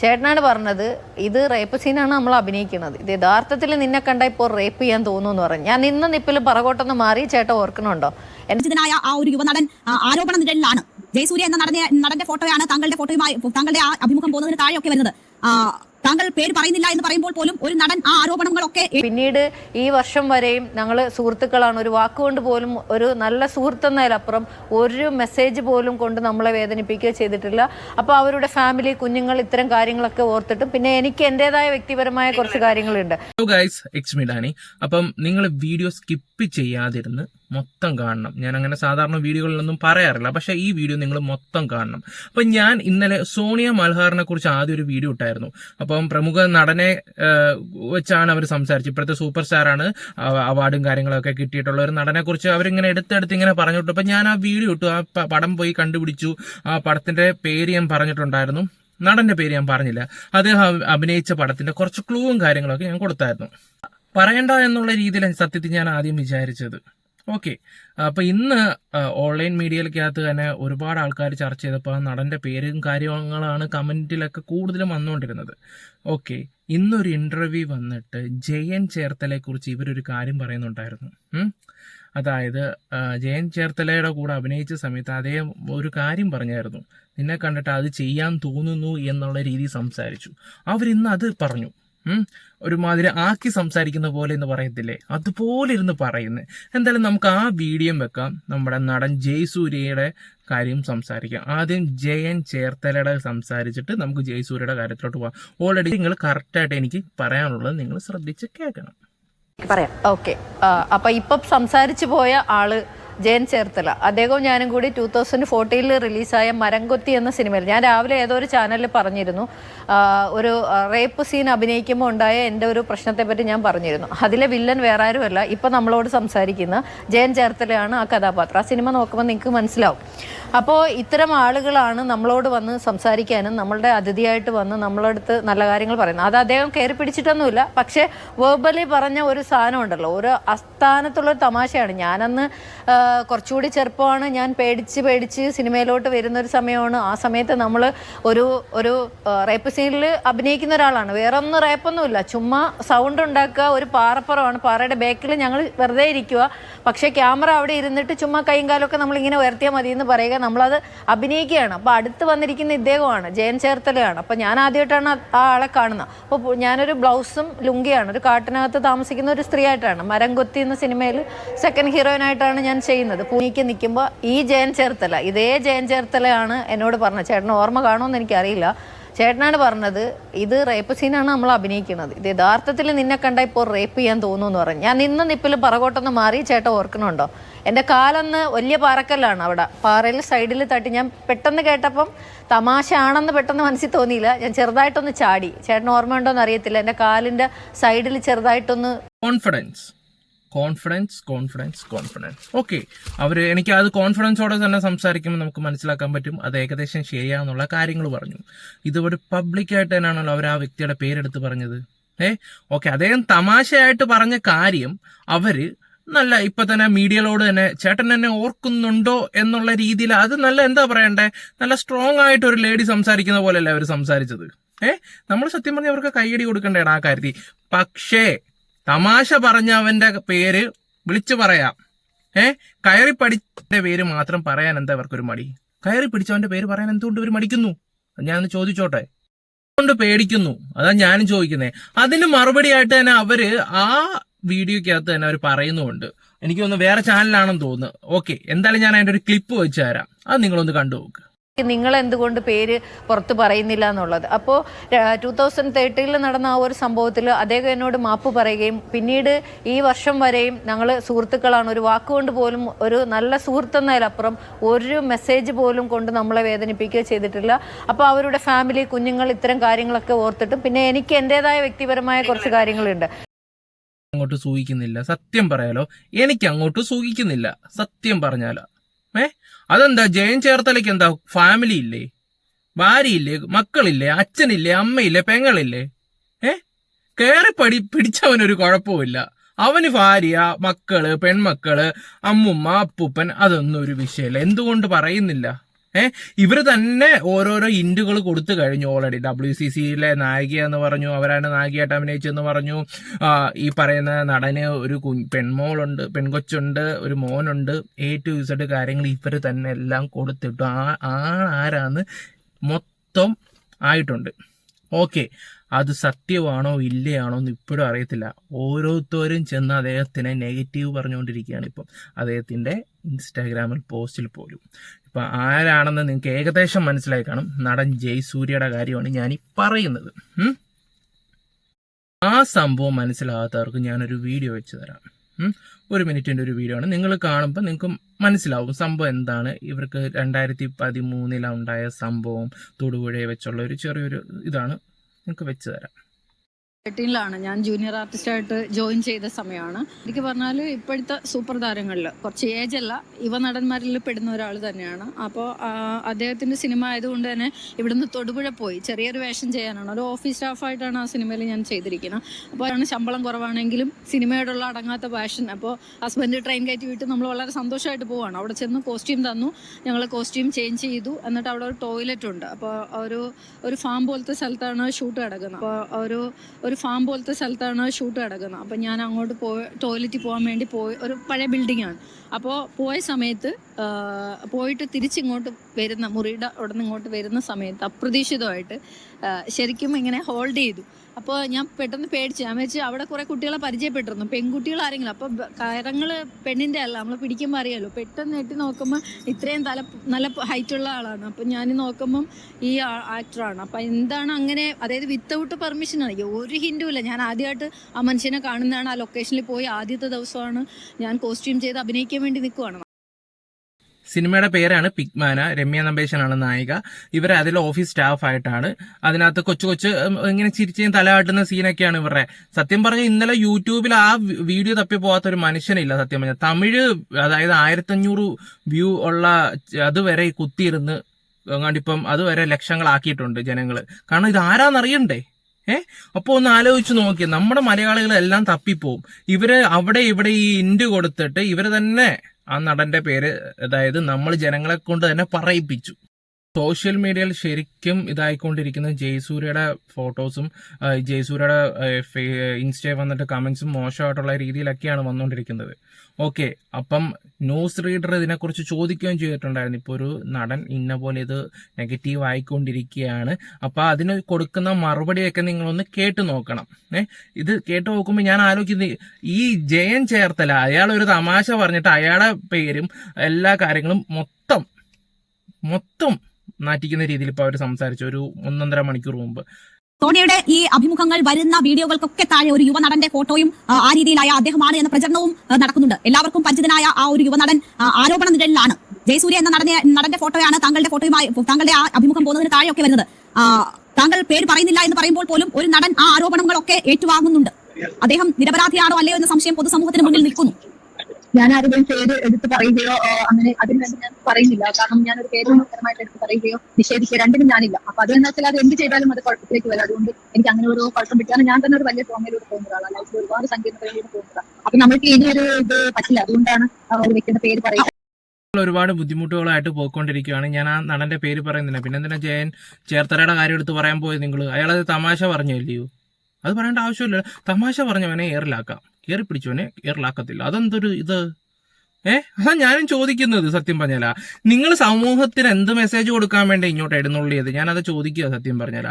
ചേട്ടനാണ് പറഞ്ഞത് ഇത് റേപ്പ് സീനാണ് നമ്മൾ അഭിനയിക്കുന്നത്. ഇത് യഥാർത്ഥത്തിൽ നിന്നെ കണ്ട ഇപ്പോൾ റേപ്പ് ചെയ്യാൻ തോന്നുന്നു പറഞ്ഞു. ഞാൻ ഇന്ന് നിപ്പിൽ പറകോട്ടൊന്ന് മാറി ചേട്ടൻ ഓർക്കണുണ്ടോ? എൻ- പരിചിതനായ ആ ഒരു യുവനടൻ ആരോപണ നിഴലിലാണ്. ജയസൂര്യ എന്ന നടനെ നടന്റെ ഫോട്ടോയാണ് താങ്കളുടെ ഫോട്ടോയുമായി താങ്കളുടെ ആ അഭിമുഖം പോകുന്നതിന് താഴെയൊക്കെ വരുന്നത്. താങ്കൾ പേര് പറയുന്നില്ല എന്ന് പറയുമ്പോൾ പോലും ഒരു നടൻ ആ ആരോപണങ്ങളൊക്കെ പിന്നീട് ഈ വർഷം വരെയും ഞങ്ങൾ സുഹൃത്തുക്കളാണ്. ഒരു വാക്കുകൊണ്ട് പോലും ഒരു നല്ല സുഹൃത്തെന്നതിലപ്പുറം ഒരു മെസ്സേജ് പോലും കൊണ്ട് നമ്മളെ വേദനിപ്പിക്കുക ചെയ്തിട്ടില്ല. അപ്പോൾ അവരുടെ ഫാമിലി കുഞ്ഞുങ്ങൾ ഇത്തരം കാര്യങ്ങളൊക്കെ ഓർത്തിട്ടും പിന്നെ എനിക്ക് എന്റെതായ വ്യക്തിപരമായ കുറച്ച് കാര്യങ്ങളുണ്ട്. അപ്പം നിങ്ങൾ വീഡിയോ സ്കിപ്പ് ചെയ്യാതിരുന്ന് മൊത്തം കാണണം. ഞാൻ അങ്ങനെ സാധാരണ വീഡിയോകളിലൊന്നും പറയാറില്ല. പക്ഷെ ഈ വീഡിയോ നിങ്ങൾ മൊത്തം കാണണം. അപ്പം ഞാൻ ഇന്നലെ സോണിയ മൽഹാറിനെ കുറിച്ച് ആദ്യം ഒരു വീഡിയോ ഇട്ടായിരുന്നു. അപ്പം പ്രമുഖ നടനെ വെച്ചാണ് അവർ സംസാരിച്ചത്. ഇപ്പോഴത്തെ സൂപ്പർ സ്റ്റാറാണ് അവാർഡും കാര്യങ്ങളൊക്കെ കിട്ടിയിട്ടുള്ള ഒരു നടനെ കുറിച്ച് അവരിങ്ങനെ എടുത്തെടുത്ത് ഇങ്ങനെ പറഞ്ഞിട്ടു അപ്പം ഞാൻ ആ വീഡിയോ ഇട്ടു. ആ പടം പോയി കണ്ടുപിടിച്ചു. ആ പടത്തിന്റെ പേര് ഞാൻ പറഞ്ഞിട്ടുണ്ടായിരുന്നു. നടന്റെ പേര് ഞാൻ പറഞ്ഞില്ല. അദ്ദേഹം അഭിനയിച്ച പടത്തിന്റെ കുറച്ച് ക്ലൂവും കാര്യങ്ങളൊക്കെ ഞാൻ കൊടുത്തായിരുന്നു. പറയണ്ട എന്നുള്ള രീതിയിലാണ് സത്യത്തിൽ ഞാൻ ആദ്യം വിചാരിച്ചത്. ഓക്കെ. അപ്പൊ ഇന്ന് ഓൺലൈൻ മീഡിയയിലേക്കകത്ത് തന്നെ ഒരുപാട് ആൾക്കാർ ചർച്ച ചെയ്തപ്പോൾ നടന്റെ പേരും കാര്യങ്ങളാണ് കമന്റിലൊക്കെ കൂടുതലും വന്നുകൊണ്ടിരുന്നത് ഓക്കെ. ഇന്നൊരു ഇന്റർവ്യൂ വന്നിട്ട് ജയൻ ചേർത്തലയെ കുറിച്ച് ഇവരൊരു കാര്യം പറയുന്നുണ്ടായിരുന്നു. അതായത് ജയൻ ചേർത്തലയുടെ കൂടെ അഭിനയിച്ച സമയത്ത് അദ്ദേഹം ഒരു കാര്യം പറഞ്ഞായിരുന്നു. നിന്നെ കണ്ടിട്ട് അത് ചെയ്യാൻ തോന്നുന്നു എന്നുള്ള രീതി സംസാരിച്ചു. അവരിന്ന് അത് പറഞ്ഞു. ഒരുമാതിരി ആക്കി സംസാരിക്കുന്ന പോലെ എന്ന് പറയത്തില്ലേ? അതുപോലെ ഇരുന്ന് പറയുന്നത് എന്തായാലും നമുക്ക് ആ വീഡിയോ വെക്കാം. നമ്മുടെ നടൻ ജയ്സൂര്യയുടെ കാര്യം സംസാരിക്കാം. ആദ്യം ജയൻ ചേർത്തലയുടെ സംസാരിച്ചിട്ട് നമുക്ക് ജയ്സൂര്യയുടെ കാര്യത്തിലോട്ട് പോകാം ഓൾറെഡി നിങ്ങൾ കറക്റ്റായിട്ട് എനിക്ക് പറയാനുള്ളത് നിങ്ങൾ ശ്രദ്ധിച്ച് കേൾക്കണം. പറയാം. ഓക്കെ അപ്പൊ ഇപ്പൊ സംസാരിച്ചു പോയ ആൾ ജയൻ ചേർത്തല. അദ്ദേഹവും ഞാനും കൂടി ടൂ തൗസൻഡ് ഫോർട്ടീനിൽ റിലീസായ മരംകൊത്തി എന്ന സിനിമയിൽ. ഞാൻ രാവിലെ ഏതോ ഒരു ചാനലിൽ പറഞ്ഞിരുന്നു. ഒരു റേപ്പ് സീൻ അഭിനയിക്കുമ്പോൾ ഉണ്ടായ എന്റെ ഒരു പ്രശ്നത്തെപ്പറ്റി ഞാൻ പറഞ്ഞിരുന്നു. അതിലെ വില്ലൻ വേറെ ആരുമല്ല ഇപ്പം നമ്മളോട് സംസാരിക്കുന്ന ജയൻ ചേർത്തലയാണ് ആ കഥാപാത്രം. ആ സിനിമ നോക്കുമ്പോൾ നിങ്ങൾക്ക് മനസ്സിലാവും. അപ്പോൾ ഇത്തരം ആളുകളാണ് നമ്മളോട് വന്ന് സംസാരിക്കാനും നമ്മളുടെ അതിഥിയായിട്ട് വന്ന് നമ്മളടുത്ത് നല്ല കാര്യങ്ങൾ പറയുന്നത്. അത് അദ്ദേഹം കയറി പിടിച്ചിട്ടൊന്നുമില്ല. പക്ഷേ വേർബലി പറഞ്ഞ ഒരു സാധനം ഉണ്ടല്ലോ. ഒരു അസ്ഥാനത്തുള്ളൊരു തമാശയാണ്. ഞാനന്ന് കുറച്ചുകൂടി ചെറുപ്പമാണ്. ഞാൻ പേടിച്ച് പേടിച്ച് സിനിമയിലോട്ട് വരുന്ന ഒരു സമയമാണ്. ആ സമയത്ത് നമ്മൾ ഒരു ഒരു റേപ്പ് സീനിൽ അഭിനയിക്കുന്ന ഒരാളാണ്. വേറെ ഒന്നും റേപ്പൊന്നുമില്ല ചുമ്മാ സൗണ്ട് ഉണ്ടാക്കുക ഒരു പാറപ്പുറമാണ്. പാറയുടെ ബാക്കിൽ ഞങ്ങൾ വെറുതെ ഇരിക്കുക. പക്ഷേ ക്യാമറ അവിടെ ഇരുന്നിട്ട് ചുമ്മാ കൈയും കാലമൊക്കെ നമ്മളിങ്ങനെ ഉയർത്തിയാൽ മതി എന്ന് പറയുക. നമ്മളത് അഭിനയിക്കുകയാണ്. അപ്പോൾ അടുത്ത് വന്നിരിക്കുന്ന ഇദ്ദേഹമാണ് ജയൻ ചേർത്തലയാണ്. അപ്പോൾ ഞാൻ ആദ്യമായിട്ടാണ് ആ- ആളെ കാണുന്നത്. അപ്പോൾ ഞാനൊരു ബ്ലൗസും ലുങ്കിയാണ്. ഒരു കാട്ടിനകത്ത് താമസിക്കുന്ന ഒരു സ്ത്രീ ആയിട്ടാണ് മരം കൊത്തി എന്ന സിനിമയിൽ സെക്കൻഡ് ഹീറോയിനായിട്ടാണ് ഞാൻ പൂനിക്ക് നിൽക്കുമ്പോൾ ഈ ജയൻ ചേർത്തല ഇതേ ജയൻ ചേർത്തലയാണ് എന്നോട് പറഞ്ഞത്. ചേട്ടൻ ഓർമ്മ കാണുമെന്ന് എനിക്കറിയില്ല. ചേട്ടനാണ് പറഞ്ഞത് ഇത് റേപ്പ് സീനാണ് നമ്മൾ അഭിനയിക്കുന്നത്. ഇത് യഥാർത്ഥത്തിൽ നിന്നെ കണ്ട ഇപ്പോൾ റേപ്പ് ചെയ്യാൻ തോന്നുന്നു പറഞ്ഞു. ഞാൻ നിന്ന് നിപ്പിൽ പറകോട്ടൊന്ന് മാറി ചേട്ടൻ ഓർക്കണുണ്ടോ? എന്റെ കാലൊന്ന് വലിയ പാറക്കല്ലാണ് അവിടെ. പാറയിൽ സൈഡിൽ തട്ടി ഞാൻ പെട്ടെന്ന് കേട്ടപ്പം തമാശ ആണെന്ന് പെട്ടെന്ന് മനസ്സിൽ തോന്നിയില്ല. ഞാൻ ചെറുതായിട്ടൊന്ന് ചാടി. ചേട്ടൻ ഓർമ്മയുണ്ടോ എന്ന് അറിയത്തില്ല. എന്റെ കാലിന്റെ സൈഡിൽ ചെറുതായിട്ടൊന്ന് confidence confidence confidence confidence okay അവർ എനിക്ക് അത് കോൺഫിഡൻസോടെ തന്നെ സംസാരിക്കുമ്പോൾ നമുക്ക് മനസ്സിലാക്കാൻ പറ്റും. അത് ഏകദേശം ശരിയാണെന്നുള്ള കാര്യങ്ങൾ പറഞ്ഞു. ഇതൊരു പബ്ലിക്കായിട്ട് തന്നെയാണല്ലോ അവർ ആ വ്യക്തിയുടെ പേരെടുത്ത് പറഞ്ഞത്. ഏ? ഓക്കെ അദ്ദേഹം തമാശയായിട്ട് പറഞ്ഞ കാര്യം അവർ നല്ല ഇപ്പൊ തന്നെ മീഡിയയിലോട് തന്നെ ചേട്ടൻ എന്നെ ഓർക്കുന്നുണ്ടോ എന്നുള്ള രീതിയിൽ അത് നല്ല എന്താ പറയണ്ടേ? നല്ല സ്ട്രോങ് ആയിട്ട് ഒരു ലേഡി സംസാരിക്കുന്ന പോലെയല്ലേ അവർ സംസാരിച്ചത്. ഏഹ് നമ്മൾ സത്യം പറഞ്ഞ അവർക്ക് കൈയടി കൊടുക്കണ്ടേടാ ആ കാര്യത്തിൽ. പക്ഷേ തമാശ പറഞ്ഞവന്റെ പേര് വിളിച്ചു പറയാം. ഏ? കയറി പഠിച്ചവന്റെ പേര് മാത്രം പറയാൻ എന്താ ഇവർക്കൊരു മടി? കയറി പിടിച്ചവന്റെ പേര് പറയാൻ എന്തുകൊണ്ട് ഇവർ മടിക്കുന്നു? ഞാനൊന്ന് ചോദിച്ചോട്ടെ. കൊണ്ട് പേടിക്കുന്നു? അതാ ഞാനും ചോദിക്കുന്നേ. അതിന് മറുപടി ആയിട്ട് തന്നെ അവർ ആ വീഡിയോക്കകത്ത് തന്നെ അവർ പറയുന്നുണ്ട് എനിക്ക് വേറെ ചാനലാണെന്ന് തോന്നുന്നു. ഓക്കെ എന്തായാലും ഞാൻ അതിന്റെ ഒരു ക്ലിപ്പ് വെച്ച് തരാം. അത് നിങ്ങളൊന്ന് കണ്ടു നോക്ക് നിങ്ങൾ എന്തുകൊണ്ട് പേര് പുറത്ത് പറയുന്നില്ല എന്നുള്ളത്. അപ്പോൾ ടൂ തൗസൻഡ് തേർട്ടീനിൽ നടന്ന ആ ഒരു സംഭവത്തിൽ അദ്ദേഹം എന്നോട് മാപ്പ് പറയുകയും പിന്നീട് ഈ വർഷം വരെയും ഞങ്ങൾ സുഹൃത്തുക്കളാണ്. ഒരു വാക്കുകൊണ്ട് പോലും ഒരു നല്ല സുഹൃത്തെന്നതിലപ്പുറം ഒരു മെസ്സേജ് പോലും കൊണ്ട് നമ്മളെ വേദനിപ്പിക്കുക ചെയ്തിട്ടില്ല. അപ്പോൾ അവരുടെ ഫാമിലി കുഞ്ഞുങ്ങൾ ഇത്തരം കാര്യങ്ങളൊക്കെ ഓർത്തിട്ടും പിന്നെ എനിക്ക് എന്റെതായ വ്യക്തിപരമായ കുറച്ച് കാര്യങ്ങളുണ്ട്. അങ്ങോട്ട് സൂഹിക്കുന്നില്ല. സത്യം പറയാലോ എനിക്ക് അങ്ങോട്ട് സൂഹിക്കുന്നില്ല. സത്യം പറഞ്ഞാലോ. ഏ? അതെന്താ? ജയൻ ചേർത്തലയ്ക്ക് എന്താ? ഫാമിലി ഇല്ലേ? ഭാര്യയില്ലേ? മക്കളില്ലേ? അച്ഛനില്ലേ? അമ്മയില്ലേ? പെങ്ങളില്ലേ? ഏ? കയറി പടി പിടിച്ചവനൊരു കുഴപ്പമില്ല അവന് ഭാര്യ മക്കൾ പെൺമക്കൾ അമ്മുമ്മ അപ്പൂപ്പൻ അതൊന്നും ഒരു വിഷയമല്ല എന്തുകൊണ്ട് പറയുന്നില്ല? ഏഹ് ഇവർ തന്നെ ഓരോരോ ഇൻഡുകൾ കൊടുത്തു കഴിഞ്ഞു ഓൾറെഡി ഡബ്ല്യു സി സിയിലെ നായിക എന്ന് പറഞ്ഞു അവരാണ് നായികയായിട്ട് അഭിനയിച്ചെന്ന് പറഞ്ഞു. ഈ പറയുന്ന നടന് ഒരു കു പെൺമോളുണ്ട് പെൺകൊച്ചുണ്ട് ഒരു മോനുണ്ട്. എ ടു ഇസഡ് കാര്യങ്ങൾ ഇവർ തന്നെ എല്ലാം കൊടുത്തിട്ടു. ആ ആരാന്ന് മൊത്തം ആയിട്ടുണ്ട്. ഓക്കെ അത് സത്യമാണോ ഇല്ലയാണോ എന്ന് ഇപ്പോഴും അറിയത്തില്ല. ഓരോരുത്തരും ചെന്ന് അദ്ദേഹത്തിനെ നെഗറ്റീവ് പറഞ്ഞുകൊണ്ടിരിക്കുകയാണ് ഇപ്പം. അദ്ദേഹത്തിന്റെ ഇൻസ്റ്റാഗ്രാമിൽ പോസ്റ്റിൽ പോലും. ഇപ്പം ആരാണെന്ന് നിങ്ങൾക്ക് ഏകദേശം മനസ്സിലായി കാണും. നടൻ ജയസൂര്യയുടെ കാര്യമാണ് ഞാൻ ഈ പറയുന്നത് ആ സംഭവം മനസ്സിലാകാത്തവർക്ക് ഞാനൊരു വീഡിയോ വെച്ച് തരാം. ഒരു മിനിറ്റിന്റെ ഒരു വീഡിയോ ആണ്. നിങ്ങൾ കാണുമ്പോൾ നിങ്ങൾക്ക് മനസ്സിലാവും സംഭവം എന്താണ്. ഇവർക്ക് രണ്ടായിരത്തി പതിമൂന്നിലുണ്ടായ സംഭവം തൊടുപുഴയെ വെച്ചുള്ള ഒരു ചെറിയൊരു ഇതാണ്. നിങ്ങൾക്ക് വെച്ച് തരാം. തേർട്ടീനിലാണ് ഞാൻ ജൂനിയർ ആർട്ടിസ്റ്റ് ആയിട്ട് ജോയിൻ ചെയ്ത സമയമാണ് എനിക്ക് പറഞ്ഞാൽ ഇപ്പോഴത്തെ സൂപ്പർ താരങ്ങളിൽ കുറച്ച് ഏജ് അല്ല യുവ നടന്മാരിൽ പെടുന്ന ഒരാൾ തന്നെയാണ്. അപ്പോൾ അദ്ദേഹത്തിന്റെ സിനിമ ആയതുകൊണ്ട് തന്നെ ഇവിടുന്ന് തൊടുപുഴ പോയി. ചെറിയൊരു വേഷം ചെയ്യാനാണ്. ഒരു ഓഫീസ് സ്റ്റാഫായിട്ടാണ് ആ സിനിമയിൽ ഞാൻ ചെയ്തിരിക്കുന്നത് അപ്പോൾ ആണ് ശമ്പളം കുറവാണെങ്കിലും സിനിമയോടുള്ള അടങ്ങാത്ത പാഷൻ അപ്പോൾ ഹസ്ബൻഡ് ട്രെയിൻ കയറ്റി വിട്ട് നമ്മൾ വളരെ സന്തോഷമായിട്ട് പോവാണ്. അവിടെ ചെന്ന് കോസ്റ്റ്യൂം തന്നു. ഞങ്ങൾ കോസ്റ്റ്യൂം ചേഞ്ച് ചെയ്തു. എന്നിട്ട് അവിടെ ഒരു ടോയ്ലറ്റ് ഉണ്ട്. അപ്പോൾ ഒരു ഒരു ഫാം പോലത്തെ സ്ഥലത്താണ് ഷൂട്ട് കിടക്കുന്നത് അപ്പോൾ ഒരു ഒരു ഫാം പോലത്തെ സ്ഥലത്താണ് ഷൂട്ട് കിടക്കുന്നത് അപ്പോൾ ഞാൻ അങ്ങോട്ട് പോയി ടോയ്ലറ്റിൽ പോകാൻ വേണ്ടി പോയി ഒരു പഴയ ബിൽഡിംഗ് ആണ്. അപ്പോൾ പോയ സമയത്ത് പോയിട്ട് തിരിച്ചിങ്ങോട്ട് വരുന്ന മുറിയുടെ അവിടെ നിന്ന് ഇങ്ങോട്ട് വരുന്ന സമയത്ത് അപ്രതീക്ഷിതമായിട്ട് ശരിക്കും ഇങ്ങനെ ഹോൾഡ് ചെയ്തു. അപ്പോൾ ഞാൻ പെട്ടെന്ന് പേടിച്ചു ഞാൻ വെച്ച് അവിടെ കുറേ കുട്ടികളെ പരിചയപ്പെട്ടിരുന്നു. പെൺകുട്ടികൾ ആരെങ്കിലും അപ്പോൾ കരങ്ങൾ പെണ്ണിന്റെ അല്ല നമ്മൾ പിടിക്കുമ്പോൾ അറിയാലോ. പെട്ടെന്ന് എട്ടി നോക്കുമ്പോൾ ഇത്രയും തല നല്ല ഹൈറ്റുള്ള ആളാണ്. അപ്പോൾ ഞാൻ നോക്കുമ്പം ഈ ആക്ടറാണ് അപ്പോൾ എന്താണ് അങ്ങനെ അതായത് വിത്തൗട്ട് പെർമിഷൻ ആണ്. ഒരു ഹിൻഡും ഇല്ല. ഞാൻ ആദ്യമായിട്ട് ആ മനുഷ്യനെ കാണുന്നതാണ് ആ ലൊക്കേഷനിൽ പോയി ആദ്യത്തെ ദിവസമാണ് ഞാൻ കോസ്റ്റ്യൂം ചെയ്ത് അഭിനയിക്കാൻ വേണ്ടി നിൽക്കുവാണ് സിനിമയുടെ പേരാണ് പിഗ്മാന രമ്യ നമ്പേശനാണ് നായിക. ഇവർ അതിൽ ഓഫീസ് സ്റ്റാഫ് ആയിട്ടാണ് അതിനകത്ത് കൊച്ചു കൊച്ചു ഇങ്ങനെ ചിരിച്ചും തലകാട്ടുന്ന സീനൊക്കെയാണ് ഇവരുടെ. സത്യം പറഞ്ഞാൽ ഇന്നലെ യൂട്യൂബിൽ ആ വീഡിയോ തപ്പി പോകാത്ത ഒരു മനുഷ്യനില്ല സത്യം പറഞ്ഞാൽ തമിഴ് അതായത് ആയിരത്തഞ്ഞൂറ് വ്യൂ ഉള്ള അതുവരെ കുത്തിയിരുന്ന് അങ്ങാണ്ടിപ്പം അതുവരെ ലക്ഷങ്ങളാക്കിയിട്ടുണ്ട് ജനങ്ങൾ കാരണം ഇത് ആരാന്നറിയണ്ടേ? ഏ? അപ്പൊ ഒന്ന് ആലോചിച്ച് നോക്കിയാൽ നമ്മുടെ മലയാളികളെല്ലാം തപ്പിപ്പോവും. ഇവർ അവിടെ ഇവിടെ ഈ ഇൻഡ് കൊടുത്തിട്ട് ഇവർ തന്നെ ആ നടന്റെ പേര് അതായത് നമ്മൾ ജനങ്ങളെ കൊണ്ട് തന്നെ പറയിപ്പിച്ചു. സോഷ്യൽ മീഡിയയിൽ ശരിക്കും ഇതായിക്കൊണ്ടിരിക്കുന്ന ജയസൂര്യയുടെ ഫോട്ടോസും ജയസൂര്യയുടെ ഇൻസ്റ്റയിൽ വന്നിട്ട് കമന്റ്സും മോശമായിട്ടുള്ള രീതിയിലൊക്കെയാണ് വന്നുകൊണ്ടിരിക്കുന്നത് ഓക്കെ അപ്പം ന്യൂസ് റീഡർ ഇതിനെക്കുറിച്ച് ചോദിക്കുകയും ചെയ്തിട്ടുണ്ടായിരുന്നു. ഇപ്പോൾ ഒരു നടൻ ഇന്ന പോലെ ഇത് നെഗറ്റീവ് ആയിക്കൊണ്ടിരിക്കുകയാണ്. അപ്പൊ അതിന് കൊടുക്കുന്ന മറുപടിയൊക്കെ നിങ്ങളൊന്ന് കേട്ട് നോക്കണം. ഏ ഇത് കേട്ട് നോക്കുമ്പോൾ ഞാൻ ആലോചിക്കുന്നത് ഈ ജയൻ ചേർത്തല അയാൾ ഒരു തമാശ പറഞ്ഞിട്ട് അയാളുടെ പേരും എല്ലാ കാര്യങ്ങളും മൊത്തം മൊത്തം നാറ്റിക്കുന്ന രീതിയിൽ ഇപ്പൊ അവർ സംസാരിച്ചു. ഒരു ഒന്നൊന്നര മണിക്കൂർ മുമ്പ്. സോണിയയുടെ ഈ അഭിമുഖങ്ങൾ വരുന്ന വീഡിയോകൾക്കൊക്കെ താഴെ ഒരു യുവനടന്റെ ഫോട്ടോയും ആ, രീതിയിലായ അദ്ദേഹമാണ് എന്ന പ്രചരണവും നടക്കുന്നുണ്ട്. എല്ലാവർക്കും പരിചിതനായ ആ ഒരു യുവനടൻ ആരോപണ നിഴലിലാണ്. ജയസൂര്യ എന്ന നടന്റെ നടന്റെ ഫോട്ടോയാണ് താങ്കളുടെ ഫോട്ടോയുമായി താങ്കളുടെ ആ അഭിമുഖം പോകുന്നതിന് താഴെയൊക്കെ വരുന്നത്. താങ്കൾ പേര് പറയുന്നില്ല എന്ന് പറയുമ്പോൾ പോലും ഒരു നടൻ ആ ആരോപണങ്ങളൊക്കെ ഏറ്റുവാങ്ങുന്നുണ്ട്. അദ്ദേഹം നിരപരാധിയാണോ അല്ലയോ എന്ന സംശയം പൊതുസമൂഹത്തിന് മുന്നിൽ നിൽക്കുന്നു. ഞാൻ ആരുടെയും പേര് എടുത്ത് പറയുകയോ അങ്ങനെ അതിന് വേണ്ടി ഞാൻ പറയുന്നില്ല. കാരണം ഞാൻ ഒരു പേര് പരമായിട്ട് എടുത്ത് പറയുകയോ നിഷേധിക്കുകയോ രണ്ടിനും ഞാനില്ല. അപ്പൊ അതെന്ന് വെച്ചാൽ അത് എന്ത് ചെയ്താലും അത് കുഴപ്പത്തിലേക്ക് വരും. അതുകൊണ്ട് എനിക്ക് അങ്ങനെ ഒരു കുഴപ്പം പറ്റിയാണ് ഞാൻ തന്നെ ഒരു വലിയ ട്രോമയിലൂടെ പോകുന്ന ഒരാളാണ് ലൈഫിൽ ഒരുപാട് സങ്കീർണതകളിലൂടെ പോകുന്നതാണ്. അപ്പൊ നമ്മൾക്ക് ഇനി ഒരു ഇത് പറ്റില്ല. അതുകൊണ്ടാണ് ഒരു വ്യക്തിയുടെ പേര് പറയുന്നത് ഒരുപാട് ബുദ്ധിമുട്ടുകളായിട്ട് പോയിക്കൊണ്ടിരിക്കുകയാണ്. ഞാൻ ആ നടന്റെ പേര് പറയുന്നില്ല. പിന്നെ എന്തിനാ ജയൻ ചേർത്തലയുടെ കാര്യം എടുത്ത് പറയാൻ പോയത് നിങ്ങൾ അയാളത് തമാശ പറഞ്ഞല്ലയോ അത് പറയേണ്ട ആവശ്യമില്ല. തമാശ പറഞ്ഞവനെ എയറിലാക്കാം കയറി പിടിച്ചവനെ എയറിലാക്കത്തില്ല അതെന്തൊരു ഇത്? ഏ? അതാ ഞാനും ചോദിക്കുന്നത് സത്യം പറഞ്ഞാല. നിങ്ങൾ സമൂഹത്തിന് എന്ത് മെസ്സേജ് കൊടുക്കാൻ വേണ്ടി ഇങ്ങോട്ട് എഴുന്നള്ളിയത്? ഞാനത് ചോദിക്കുക സത്യം പറഞ്ഞാല.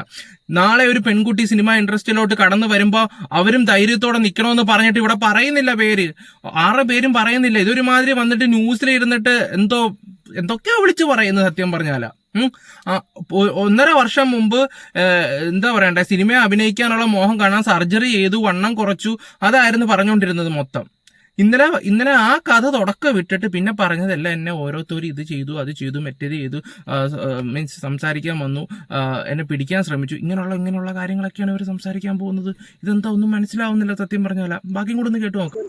നാളെ ഒരു പെൺകുട്ടി സിനിമ ഇൻഡസ്ട്രിയിലോട്ട് കടന്നു വരുമ്പോ അവരും ധൈര്യത്തോടെ നിൽക്കണമെന്ന് പറഞ്ഞിട്ട് ഇവിടെ പറയുന്നില്ല പേര്. ആറ് പേരും പറയുന്നില്ല. ഇതൊരുമാതിരി വന്നിട്ട് ന്യൂസിൽ ഇരുന്നിട്ട് എന്തോ എന്തൊക്കെയാ വിളിച്ചു പറയുന്നത് സത്യം പറഞ്ഞാലാ. ഒന്നര വർഷം മുമ്പ് എന്താ പറയണ്ടേ സിനിമയെ അഭിനയിക്കാനുള്ള മോഹം കാണാൻ സർജറി ചെയ്തു വണ്ണം കുറച്ചു അതായിരുന്നു പറഞ്ഞുകൊണ്ടിരുന്നത് മൊത്തം. ഇന്നലെ ഇന്നലെ ആ കഥ തുടക്കം വിട്ടിട്ട് പിന്നെ പറഞ്ഞതല്ല എന്നെ ഓരോരുത്തരും ഇത് ചെയ്തു അത് ചെയ്തു മറ്റേത് ചെയ്തു മീൻസ് സംസാരിക്കാൻ വന്നു എന്നെ പിടിക്കാൻ ശ്രമിച്ചു. ഇങ്ങനെയുള്ള ഇങ്ങനെയുള്ള കാര്യങ്ങളൊക്കെയാണ് ഇവർ സംസാരിക്കാൻ പോകുന്നത്. ഇതെന്താ ഒന്നും മനസ്സിലാവുന്നില്ല സത്യം പറഞ്ഞാല ബാക്കിയും കൂടെ ഒന്ന് കേട്ടു നോക്കാം.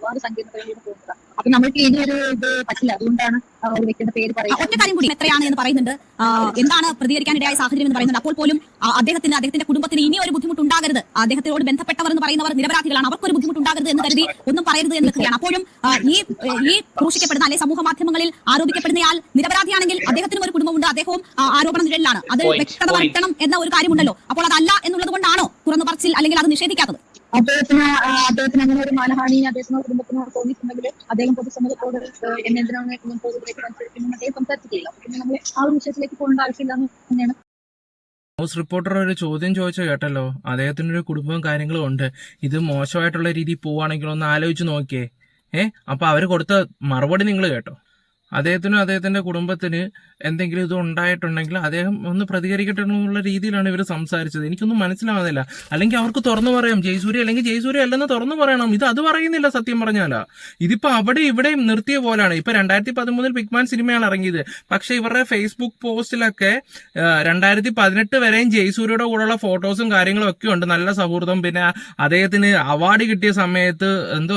അപ്പൊ നമ്മൾക്ക് ഇനി ഒരു ഇത് പറ്റില്ല. അതുകൊണ്ടാണ് ഒരു വ്യക്തിയുടെ പേര് ഒറ്റ കാര്യം കൂടി എത്രയാണ് എന്ന് പറയുന്നുണ്ട്. എന്താണ് പ്രതികരിക്കാനിടയായ സാഹചര്യം എന്ന് പറയുന്നുണ്ട്. അപ്പോൾ പോലും അദ്ദേഹത്തിന് അദ്ദേഹത്തിന്റെ കുടുംബത്തിന് ഇനി ഒരു ബുദ്ധിമുട്ടുണ്ടാകരുത്. അദ്ദേഹത്തോട് ബന്ധപ്പെട്ടവർ എന്ന് പറയുന്നവർ നിരപരാധികളാണ്. അവർക്കൊരു ബുദ്ധിമുട്ടുണ്ടാകരുത് എന്ന് കരുതി ഒന്നും പറയരുത് എന്ന് നിൽക്കുകയാണ് അപ്പോഴും ഈ ഈ ക്രൂശിക്കപ്പെടുന്ന അല്ലെ സമൂഹ മാധ്യമങ്ങളിൽ ആരോപിക്കപ്പെടുന്നയാൾ നിരപരാധിയാണെങ്കിൽ അദ്ദേഹത്തിനും ഒരു കുടുംബമുണ്ട്. അദ്ദേഹവും ആരോപണ നിഴലിലാണ്. അത് വ്യക്തത. വരുത്തണം എന്ന ഒരു കാര്യമുണ്ടല്ലോ. അപ്പോൾ അതല്ല എന്നുള്ളത് കൊണ്ടാണോ തുറന്നു പറച്ചിൽ അല്ലെങ്കിൽ അത് നിഷേധിക്കാത്തത്? അദ്ദേഹത്തിന് അദ്ദേഹത്തിന് അങ്ങനെ ഒരു മാനഹാനി അദ്ദേഹത്തിനോ കുടുംബത്തിനോ തോന്നിയിട്ടുണ്ടെങ്കിൽ അദ്ദേഹം പൊതുസമൂഹത്തോട് എന്നെന്തിനാണ് പൊതുവിലേക്ക് അദ്ദേഹം സംസാരിച്ചിട്ടില്ല. പിന്നെ നമ്മൾ ആ ഒരു വിഷയത്തിലേക്ക് പോകേണ്ട ആവശ്യമില്ല എന്ന് തന്നെയാണ്. റിപ്പോർട്ടർ ഒരു ചോദ്യം ചോദിച്ചോ കേട്ടല്ലോ. അദ്ദേഹത്തിന് ഒരു കുടുംബവും കാര്യങ്ങളും ഉണ്ട്. ഇത് മോശമായിട്ടുള്ള രീതിയിൽ പോവുകയാണെങ്കിൽ ഒന്ന് ആലോചിച്ച് നോക്കിയേ. ഏഹ് അപ്പൊ അവർ കൊടുത്ത മറുപടി നിങ്ങൾ കേട്ടോ. അദ്ദേഹത്തിനും അദ്ദേഹത്തിന്റെ കുടുംബത്തിന് എന്തെങ്കിലും ഇത് ഉണ്ടായിട്ടുണ്ടെങ്കിൽ അദ്ദേഹം ഒന്ന് പ്രതികരിക്കട്ടെ എന്നുള്ള രീതിയിലാണ് ഇവർ സംസാരിച്ചത്. എനിക്കൊന്നും മനസ്സിലാവുന്നില്ല. അല്ലെങ്കിൽ അവർക്ക് തുറന്നു പറയാം ജയസൂര്യ അല്ലെങ്കിൽ ജയസൂര്യ അല്ലെന്ന് തുറന്നു പറയണം. ഇത് അത് പറയുന്നില്ല സത്യം പറഞ്ഞാലാ. ഇതിപ്പോ അവിടെ ഇവിടെയും നിർത്തിയ പോലാണ്. ഇപ്പൊ രണ്ടായിരത്തി പതിമൂന്നിൽ പിഗ്മാൻ സിനിമയാണ് ഇറങ്ങിയത്. പക്ഷെ ഇവരുടെ ഫേസ്ബുക്ക് പോസ്റ്റിലൊക്കെ രണ്ടായിരത്തി പതിനെട്ട് വരെയും ജയസൂര്യയുടെ കൂടെയുള്ള ഫോട്ടോസും കാര്യങ്ങളും ഒക്കെ ഉണ്ട്. നല്ല സൗഹൃദം. പിന്നെ അദ്ദേഹത്തിന് അവാർഡ് കിട്ടിയ സമയത്ത് എന്തോ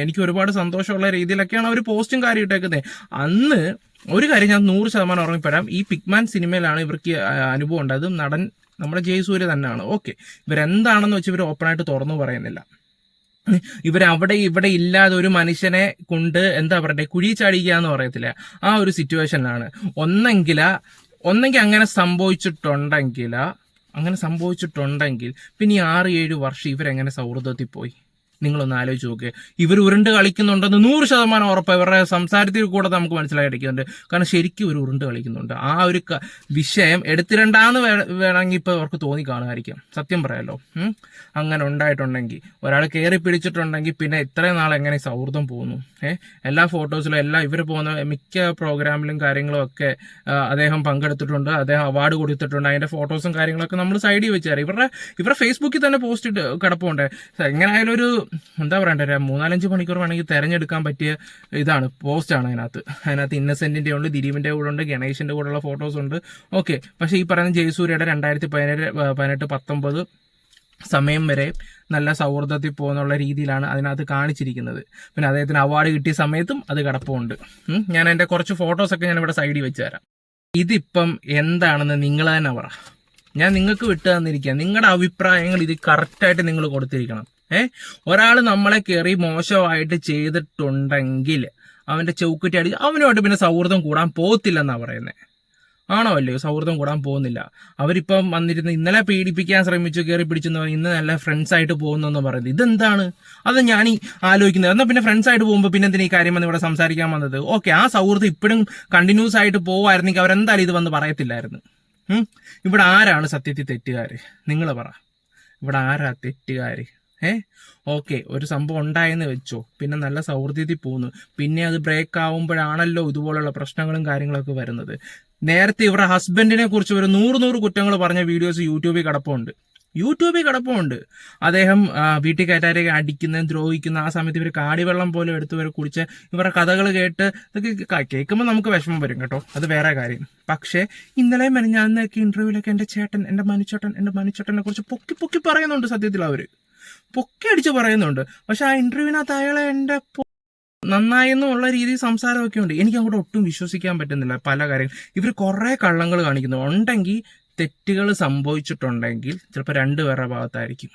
എനിക്ക് ഒരുപാട് സന്തോഷമുള്ള രീതിയിലൊക്കെയാണ് അവർ പോസ്റ്റും കാര്യം ഇട്ടേക്കുന്നത് അന്ന് ഒരു കാര്യം ഞാൻ നൂറ് ശതമാനം ഉറങ്ങിപ്പെടാം ഈ പിക്മാൻ സിനിമയിലാണ് ഇവർക്ക് അനുഭവം ഉണ്ടായത് നടൻ നമ്മുടെ ജയസൂര്യ തന്നെയാണ്. ഓക്കെ. ഇവരെന്താണെന്ന് വെച്ച് ഇവർ ഓപ്പണായിട്ട് തുറന്നു പറയുന്നില്ല. ഇവരവിടെ ഇവിടെ ഇല്ലാതെ ഒരു മനുഷ്യനെ കൊണ്ട് എന്താ പറയണ്ടേ കുഴി ചാടിക്കുക എന്ന് പറയത്തില്ല. ആ ഒരു സിറ്റുവേഷനിലാണ്. ഒന്നെങ്കില ഒന്നെങ്കിൽ അങ്ങനെ സംഭവിച്ചിട്ടുണ്ടെങ്കിൽ അങ്ങനെ സംഭവിച്ചിട്ടുണ്ടെങ്കിൽ പിന്നെ ആറ് ഏഴ് വർഷം ഇവരെങ്ങനെ സൗഹൃദത്തിൽ പോയി? നിങ്ങളൊന്ന് ആലോചിച്ച് നോക്ക്. ഇവർ ഉരുണ്ട് കളിക്കുന്നുണ്ടെന്ന് നൂറ് ശതമാനം ഉറപ്പ്. ഇവരുടെ സംസാരത്തിൽ കൂടെ നമുക്ക് മനസ്സിലായിരിക്കുന്നുണ്ട് കാരണം ശരിക്കും ഒരു ഉരുണ്ട് കളിക്കുന്നുണ്ട്. ആ ഒരു വിഷയം എടുത്തിരണ്ടാന്ന് വേണമെങ്കിൽ ഇപ്പൊ അവർക്ക് തോന്നി കാണുമായിരിക്കും. സത്യം പറയാലോ. അങ്ങനെ ഉണ്ടായിട്ടുണ്ടെങ്കിൽ ഒരാൾ കയറി പിടിച്ചിട്ടുണ്ടെങ്കിൽ പിന്നെ ഇത്രയും നാൾ എങ്ങനെ സൗഹൃദം പോകുന്നു? ഏഹ് എല്ലാ ഫോട്ടോസിലും എല്ലാം ഇവർ പോകുന്ന മിക്ക പ്രോഗ്രാമിലും കാര്യങ്ങളും ഒക്കെ അദ്ദേഹം പങ്കെടുത്തിട്ടുണ്ട്. അദ്ദേഹം അവാർഡ് കൊടുത്തിട്ടുണ്ട്. അതിന്റെ ഫോട്ടോസും കാര്യങ്ങളൊക്കെ നമ്മൾ സൈഡിൽ വെച്ചാൽ ഇവരുടെ ഇവരുടെ ഫേസ്ബുക്കിൽ തന്നെ പോസ്റ്റ് ഇട്ട് കിടപ്പുണ്ട്. എങ്ങനെയായാലും ഒരു എന്താ പറയണ്ടേ ഒരു മൂന്നാലഞ്ച് മണിക്കൂർ വേണമെങ്കിൽ തെരഞ്ഞെടുക്കാൻ പറ്റിയ ഇതാണ് ആണ് അതിനകത്ത്. അതിനകത്ത് ഇന്നസെന്റിന്റെ ഉണ്ട് ദിലീപിന്റെ കൂടെ ഉണ്ട് ഗണേഷിന്റെ കൂടെയുള്ള ഫോട്ടോസ് ഉണ്ട്. ഓക്കെ പക്ഷേ ഈ പറയുന്ന ജയസൂര്യയുടെ രണ്ടായിരത്തി പതിനേഴ് പതിനെട്ട് പത്തൊമ്പത് സമയം വരെ നല്ല സൗഹൃദത്തിൽ പോകുന്നുള്ള രീതിയിലാണ് അതിനകത്ത് കാണിച്ചിരിക്കുന്നത്. പിന്നെ അദ്ദേഹത്തിന് അവാർഡ് കിട്ടിയ സമയത്തും അത് കിടപ്പുണ്ട്. ഞാൻ എന്റെ കുറച്ച് ഫോട്ടോസൊക്കെ ഞാൻ ഇവിടെ സൈഡിൽ വെച്ച് തരാം. ഇതിപ്പം എന്താണെന്ന് നിങ്ങൾ തന്നെ പറ. ഞാൻ നിങ്ങൾക്ക് വിട്ടു തന്നിരിക്കുക നിങ്ങളുടെ അഭിപ്രായങ്ങൾ ഇത് കറക്റ്റായിട്ട് നിങ്ങൾ കൊടുത്തിരിക്കണം. ഏ? ഒരാൾ നമ്മളെ കയറി മോശമായിട്ട് ചെയ്തിട്ടുണ്ടെങ്കിൽ അവന്റെ ചൗക്കുറ്റി അടി അവനുമായിട്ട് പിന്നെ സൗഹൃദം കൂടാൻ പോകത്തില്ലെന്നാ പറയുന്നത് ആണോ അല്ലയോ? സൗഹൃദം കൂടാൻ പോകുന്നില്ല. അവരിപ്പം വന്നിരുന്ന് ഇന്നലെ പീഡിപ്പിക്കാൻ ശ്രമിച്ചു കയറി പിടിച്ചെന്ന് പറഞ്ഞ് ഇന്ന് നല്ല ഫ്രണ്ട്സ് ആയിട്ട് പോകുന്നെന്ന് പറയുന്നത്. ഇതെന്താണ്? അത് ഞാൻ ഈ ആലോചിക്കുന്നത്. എന്നാൽ പിന്നെ ഫ്രണ്ട്സ് ആയിട്ട് പോകുമ്പോൾ പിന്നെ എന്തിനാ ഈ കാര്യം വന്ന് ഇവിടെ സംസാരിക്കാൻ വന്നത്? ഓക്കെ ആ സൗഹൃദം ഇപ്പോഴും കണ്ടിന്യൂസ് ആയിട്ട് പോകുമായിരുന്നെങ്കിൽ അവരെന്തായാലും ഇത് വന്ന് പറയത്തില്ലായിരുന്നു? ഇവിടെ ആരാണ് സത്യത്തിൽ തെറ്റുകാർ നിങ്ങൾ പറ. ഇവിടെ ആരാ തെറ്റുകാര്? ഏ? ഓക്കെ ഒരു സംഭവം ഉണ്ടായെന്ന് വെച്ചോ. പിന്നെ നല്ല സൗഹൃദത്തിൽ പോകുന്നു. പിന്നെ അത് ബ്രേക്ക് ആവുമ്പോഴാണല്ലോ ഇതുപോലുള്ള പ്രശ്നങ്ങളും കാര്യങ്ങളൊക്കെ വരുന്നത്. നേരത്തെ ഇവരുടെ ഹസ്ബൻഡിനെ കുറിച്ച് ഒരു നൂറ് നൂറ് കുറ്റങ്ങൾ പറഞ്ഞ വീഡിയോസ് യൂട്യൂബിൽ കിടപ്പുണ്ട്. യൂട്യൂബിൽ കിടപ്പുണ്ട്. അദ്ദേഹം വീട്ടിൽ കയറ്റാരെ അടിക്കുന്ന ദ്രോഹിക്കുന്ന ആ സമയത്ത് ഇവർ കാടിവെള്ളം പോലും എടുത്ത് ഇവർ കുടിച്ച് ഇവരുടെ കഥകൾ കേട്ട് ഇതൊക്കെ കേൾക്കുമ്പോൾ നമുക്ക് വിഷമം വരും കേട്ടോ. അത് വേറെ കാര്യം. പക്ഷേ ഇന്നലെ മെനഞ്ഞാന്നൊക്കെ ഇന്റർവ്യൂലൊക്കെ എന്റെ ചേട്ടൻ എന്റെ മനുച്ചേട്ടൻ എന്റെ മനുച്ചേട്ടനെ കുറിച്ച് പൊക്കി പൊക്കി പറയുന്നുണ്ട് സത്യത്തിൽ അവർ. പൊക്കി അടിച്ച് പറയുന്നുണ്ട്. പക്ഷെ ആ ഇന്റർവ്യൂവിനകത്ത് അയാളെ എന്റെ നന്നായെന്നുള്ള രീതിയിൽ സംസാരമൊക്കെ ഉണ്ട്. എനിക്ക് അങ്ങോട്ട് ഒട്ടും വിശ്വസിക്കാൻ പറ്റുന്നില്ല പല കാര്യങ്ങൾ ഇവർ കുറേ കള്ളങ്ങൾ കാണിക്കുന്നു. ഉണ്ടെങ്കിൽ തെറ്റുകൾ സംഭവിച്ചിട്ടുണ്ടെങ്കിൽ ചിലപ്പോൾ രണ്ടുപേരുടെ ഭാഗത്തായിരിക്കും.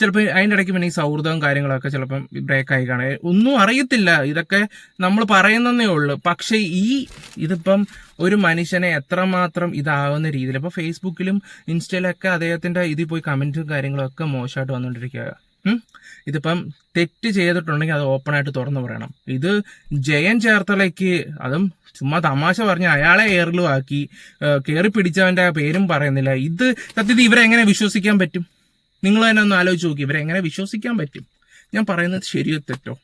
ചിലപ്പോൾ അതിന്റെ ഇടയ്ക്ക് പിന്നെ ഈ സൗഹൃദവും കാര്യങ്ങളൊക്കെ ചിലപ്പം ബ്രേക്ക് ആയി കാണുക ഒന്നും അറിയത്തില്ല. ഇതൊക്കെ നമ്മൾ പറയുന്നതേ ഉള്ളൂ. പക്ഷേ ഈ ഇതിപ്പം ഒരു മനുഷ്യനെ എത്രമാത്രം ഇതാവുന്ന രീതിയിൽ ഇപ്പോൾ ഫേസ്ബുക്കിലും ഇൻസ്റ്റയിലൊക്കെ അദ്ദേഹത്തിന്റെ ഇതിൽ പോയി കമന്റും കാര്യങ്ങളൊക്കെ മോശമായിട്ട് വന്നുകൊണ്ടിരിക്കുക. ഇതിപ്പം തെറ്റ് ചെയ്തിട്ടുണ്ടെങ്കിൽ അത് ഓപ്പണായിട്ട് തുറന്നു പറയണം. ഇത് ജയൻ ചേർത്തലയ്ക്ക് അതും ചുമ്മാ തമാശ പറഞ്ഞ് അയാളെ ഏറിലുമാക്കി കയറി പിടിച്ചവന്റെ പേരും പറയുന്നില്ല. ഇത് സത്യത്തിൽ ഇവരെങ്ങനെ വിശ്വസിക്കാൻ പറ്റും? നിങ്ങൾ തന്നെ ഒന്ന് ആലോചിച്ച് നോക്കി. ഇവരെ എങ്ങനെ വിശ്വസിക്കാൻ പറ്റും? ഞാൻ പറയുന്നത് ശരിയോ തെറ്റോ?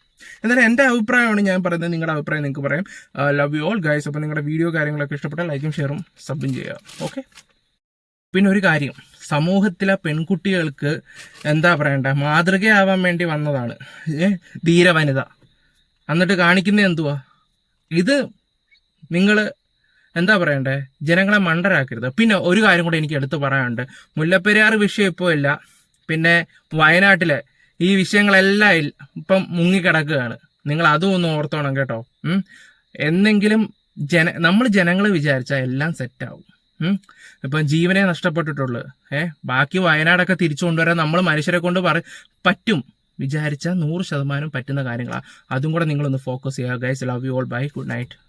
എന്നാലും എന്റെ അഭിപ്രായമാണ് ഞാൻ പറയുന്നത്. നിങ്ങളുടെ അഭിപ്രായം നിങ്ങൾക്ക് പറയാം. ലവ് യു ഓൾ ഗൈസ് അപ്പോൾ നിങ്ങളുടെ വീഡിയോ കാര്യങ്ങളൊക്കെ ഇഷ്ടപ്പെട്ടാൽ ലൈക്കും ഷെയറും സബും ചെയ്യുക. ഓക്കെ പിന്നെ ഒരു കാര്യം. സമൂഹത്തിലെ പെൺകുട്ടികൾക്ക് എന്താ പറയണ്ട? മാതൃകയാവാൻ വേണ്ടി വന്നതാണ്. ധീര വനിത. എന്നിട്ട് കാണിക്കുന്നത് എന്തുവാ? ഇത് നിങ്ങൾ എന്താ പറയണ്ടേ? ജനങ്ങളെ മണ്ടരാക്കരുത്. പിന്നെ ഒരു കാര്യം കൂടെ എനിക്ക് എടുത്തു പറയാനുണ്ട്. മുല്ലപ്പെരിയാർ വിഷയം ഇപ്പോൾ ഇല്ല. പിന്നെ വയനാട്ടിലെ ഈ വിഷയങ്ങളെല്ലാം ഇപ്പം മുങ്ങിക്കിടക്കുകയാണ്. നിങ്ങൾ അതും ഒന്ന് ഓർത്തോണം കേട്ടോ. എന്നെങ്കിലും ജന നമ്മൾ ജനങ്ങൾ വിചാരിച്ചാൽ എല്ലാം സെറ്റാവും. ഇപ്പം ജീവനെ നഷ്ടപ്പെട്ടിട്ടുള്ളു. ഏഹ് ബാക്കി വയനാടൊക്കെ തിരിച്ചു കൊണ്ടുവരാൻ നമ്മൾ മനുഷ്യരെ കൊണ്ട് പറ പറ്റും. വിചാരിച്ചാൽ നൂറ് ശതമാനം പറ്റുന്ന കാര്യങ്ങളാണ് അതും കൂടെ നിങ്ങളൊന്ന് ഫോക്കസ് ചെയ്യുക. Guys love you all bye good night